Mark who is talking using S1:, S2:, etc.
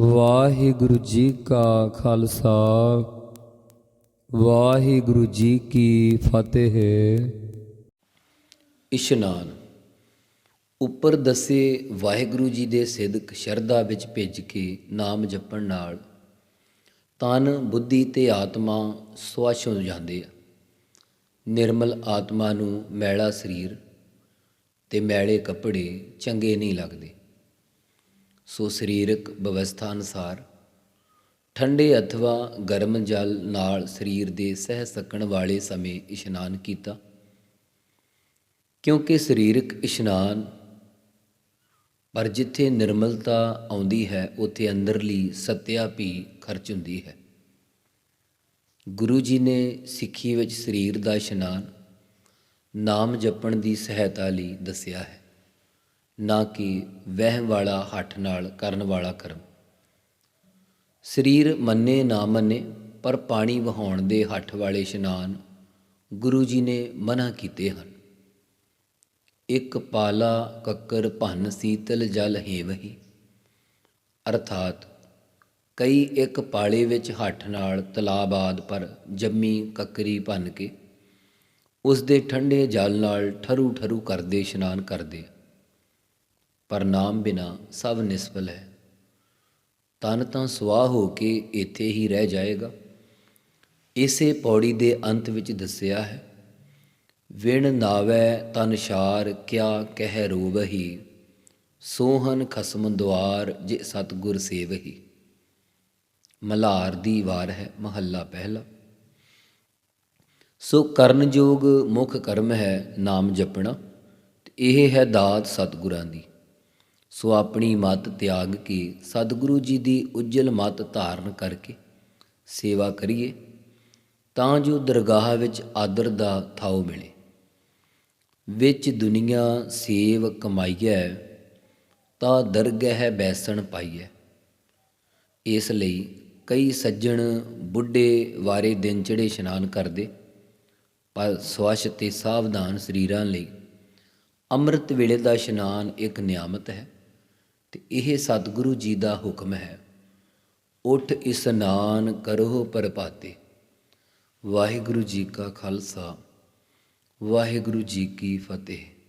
S1: ਵਾਹਿਗੁਰੂ ਜੀ ਕਾ ਖਾਲਸਾ, ਵਾਹਿਗੁਰੂ ਜੀ ਕੀ ਫਤਿਹ।
S2: ਇਸ਼ਨਾਨ। ਉੱਪਰ ਦੱਸੇ ਵਾਹਿਗੁਰੂ ਜੀ ਦੇ ਸਿਦਕ ਸ਼ਰਧਾ ਵਿੱਚ ਭਿੱਜ ਕੇ ਨਾਮ ਜਪਣ ਨਾਲ ਤਨ, ਬੁੱਧੀ ਤੇ ਆਤਮਾ ਸਵਛ ਹੋ ਜਾਂਦੇ ਆ। ਨਿਰਮਲ ਆਤਮਾ ਨੂੰ ਮੈਲਾ ਸਰੀਰ ਤੇ ਮੈਲੇ ਕੱਪੜੇ ਚੰਗੇ ਨਹੀਂ ਲੱਗਦੇ। ਸੋ ਸਰੀਰਕ ਵਿਵਸਥਾ ਅਨੁਸਾਰ, ਠੰਡੇ ਅਥਵਾ ਗਰਮ ਜਲ ਨਾਲ ਸਰੀਰ ਦੇ ਸਹਿ ਸਕਣ ਵਾਲੇ ਸਮੇਂ ਇਸ਼ਨਾਨ ਕੀਤਾ। ਕਿਉਂਕਿ ਸਰੀਰਕ ਇਸ਼ਨਾਨ ਪਰ ਜਿੱਥੇ ਨਿਰਮਲਤਾ ਆਉਂਦੀ ਹੈ, ਉੱਥੇ ਅੰਦਰਲੀ ਸਤਿਆ ਵੀ ਖਰਚ ਹੁੰਦੀ ਹੈ। ਗੁਰੂ ਜੀ ਨੇ ਸਿੱਖੀ ਵਿੱਚ ਸਰੀਰ ਦਾ ਇਸ਼ਨਾਨ ਨਾਮ ਜਪਣ ਦੀ ਸਹਾਇਤਾ ਲਈ ਦੱਸਿਆ ਹੈ। ਨਾ ਕਿ ਵਹਿਮ ਵਾਲਾ ਹੱਠ ਨਾਲ ਕਰਨ ਵਾਲਾ ਕਰਮ। ਸਰੀਰ ਮੰਨੇ ਨਾ ਮੰਨੇ, ਪਰ ਪਾਣੀ ਵਹਾਉਣ ਦੇ ਹੱਠ ਵਾਲੇ ਇਸ਼ਨਾਨ ਗੁਰੂ ਜੀ ਨੇ ਮਨਾ ਕੀਤੇ ਹਨ। ਇੱਕ ਪਾਲਾ ਕੱਕਰ ਭੰਨ ਸੀਤਲ ਜਲ ਹੇਵਹੀ। ਅਰਥਾਤ ਕਈ ਇੱਕ ਪਾਲੇ ਵਿੱਚ ਹੱਠ ਨਾਲ ਤਲਾਬਾਦ ਪਰ ਜੰਮੀ ਕੱਕਰੀ ਭੰਨ ਕੇ, ਉਸ ਦੇ ਠੰਡੇ ਜਲ ਨਾਲ ਠਰੂ ਠਰੂ ਕਰਦੇ ਇਸ਼ਨਾਨ ਕਰਦੇ ਪਰ ਨਾਮ ਬਿਨਾ ਸਭ ਨਿਸਫਲ ਹੈ। ਤਨ ਤਾਂ ਸਵਾਹ ਹੋ ਕੇ ਇੱਥੇ ਹੀ ਰਹਿ ਜਾਏਗਾ। ਇਸੇ ਪੌੜੀ ਦੇ ਅੰਤ ਵਿੱਚ ਦੱਸਿਆ ਹੈ, ਵਿਣ ਨਾਵੈ ਤਨ ਸ਼ਾਰ ਕਿਆ ਕਹਿ ਰੋਵਹੀ, ਸੋਹਨ ਖਸਮ ਦੁਆਰ ਜੇ ਸਤਗੁਰ ਸੇਵਹੀ। ਮਲਾਰ ਦੀ ਵਾਰ ਹੈ ਮਹੱਲਾ ਪਹਿਲਾ। ਸੋ ਕਰਨਯੋਗ ਮੁੱਖ ਕਰਮ ਹੈ ਨਾਮ ਜਪਣਾ ਇਹ ਹੈ ਦਾਤ ਸਤਿਗੁਰਾਂ ਦੀ। ਸੋ ਆਪਣੀ ਮਤ ਤਿਆਗ ਕੇ ਸਤਿਗੁਰੂ ਜੀ ਦੀ ਉਜਲ ਮਤ ਧਾਰਨ ਕਰਕੇ ਸੇਵਾ ਕਰੀਏ, ਤਾਂ ਜੋ ਦਰਗਾਹ ਵਿੱਚ ਆਦਰ ਦਾ ਥਾਉ ਮਿਲੇ। ਵਿੱਚ ਦੁਨੀਆ ਸੇਵ ਕਮਾਈਐ, ਤਾਂ ਦਰਗਹਿ ਬੈਸਣ ਪਾਈਐ। ਇਸ ਲਈ ਕਈ ਸੱਜਣ ਬੁੱਢੇ ਵਾਰੇ ਦਿਨ ਚੜੇ ਇਸ਼ਨਾਨ ਕਰਦੇ, ਪਰ ਸਵਛ ਤੇ ਸਾਵਧਾਨ ਸਰੀਰਾਂ ਲਈ ਅੰਮ੍ਰਿਤ ਵੇਲੇ ਦਾ ਇਸ਼ਨਾਨ ਇੱਕ ਨਿਆਮਤ ਹੈ। ਤੇ ਇਹ ਸਤਿਗੁਰੂ ਜੀ ਦਾ ਹੁਕਮ ਹੈ। ਉਠ ਇਸਨਾਨ ਕਰੋ ਪਰਪਾਤੇ। ਵਾਹਿਗੁਰੂ ਜੀ ਕਾ ਖਾਲਸਾ, ਵਾਹਿਗੁਰੂ ਜੀ ਕੀ ਫਤਿਹ।